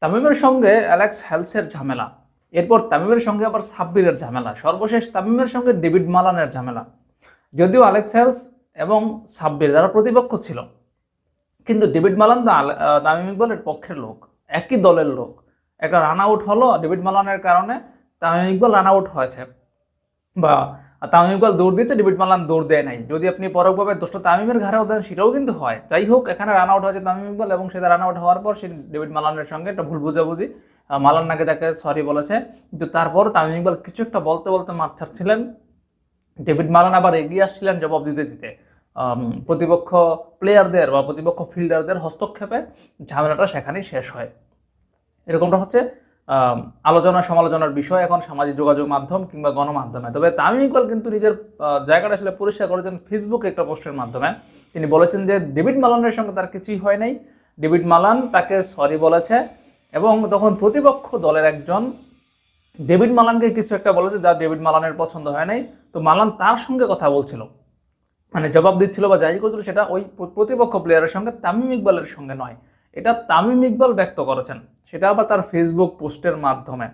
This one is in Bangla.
তামিমের সঙ্গে অ্যালেক্স হেলসের ঝামেলা। এরপর তামিমের সঙ্গে আবার সাব্বিরের ঝামেলা। সর্বশেষ তামিমের সঙ্গে ডেভিড মালানের ঝামেলা। যদিও অ্যালেক্স হেলস এবং সাব্বির যারা প্রতিপক্ষ ছিল। কিন্তু ডেভিড মালান তামিম ইকবালের পক্ষের লোক। একই দলের লোক। একটা রান আউট হলো, ডেভিড মালানের কারণে তামিম ইকবাল রান আউট হয়েছে। বা তামিম ইকবাল দৌড় দিতে ডেভিড মালান দৌড় দেয় নাই। যদি আপনি পরোক্ষভাবে দোষটা তামিমের ঘাড়েও দেন সেটাও কিন্তু হয়। যাই হোক, এখানে রান আউট হয়েছে তামিম ইকবাল এবং সেটা রান আউট হওয়ার পর সে ডেভিড মালানের সঙ্গে একটা ভুল বুঝাবুঝি। মালান নাকি তাকে সরি বলেছে। কিন্তু তারপর তামিম ইকবাল কিছু একটা বলতে বলতে মাঠ ছাড়ছিলেন। ডেভিড মালান আবার এগিয়ে আসছিলেন জবাব দিতে দিতে। প্রতিপক্ষ প্লেয়ারদের বা প্রতিপক্ষ ফিল্ডারদের হস্তক্ষেপে ঝামেলাটা সেখানেই শেষ হয়। এরকমটা হচ্ছে। আলোচনা সমালোচনার বিষয় এখন সামাজিক যোগাযোগ মাধ্যম কিংবা গণমাধ্যমে। তবে তামিম ইকবাল কিন্তু নিজের জায়গাটা আসলে পরিষ্কার করেছেন ফেসবুকে একটা পোস্টের মাধ্যমে। তিনি বলেছেন যে, ডেভিড মালানের সঙ্গে তার কিছুই হয় নাই। ডেভিড মালান তাকে সরি বলেছে এবং তখন প্রতিপক্ষ দলের একজন ডেভিড মালানকে কিছু একটা বলেছে যা ডেভিড মালানের পছন্দ হয় নাই। তো মালান তার সঙ্গে কথা বলছিল। মানে জবাব দিচ্ছিল বা যাই করছিল সেটা ওই প্রতিপক্ষ প্লেয়ারের সঙ্গে তামিম ইকবালের সঙ্গে নয়। এটা তামিম ইকবাল ব্যক্ত করেছেন। সেটা আবার তার ফেসবুক পোস্টের মাধ্যমে।